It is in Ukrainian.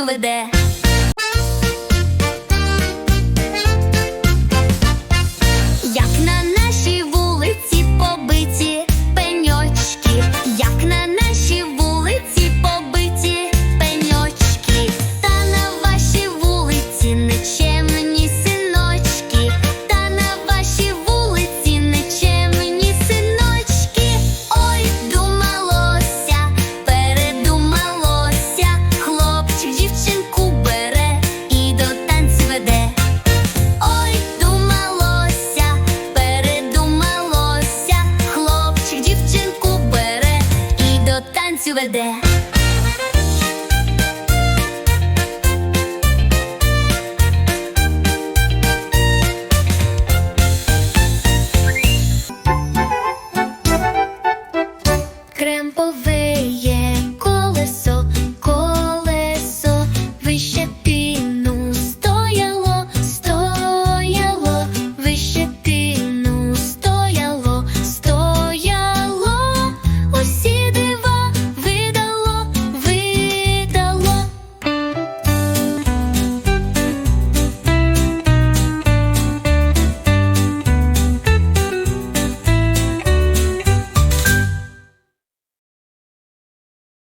still there. веде. Кремпове колесо.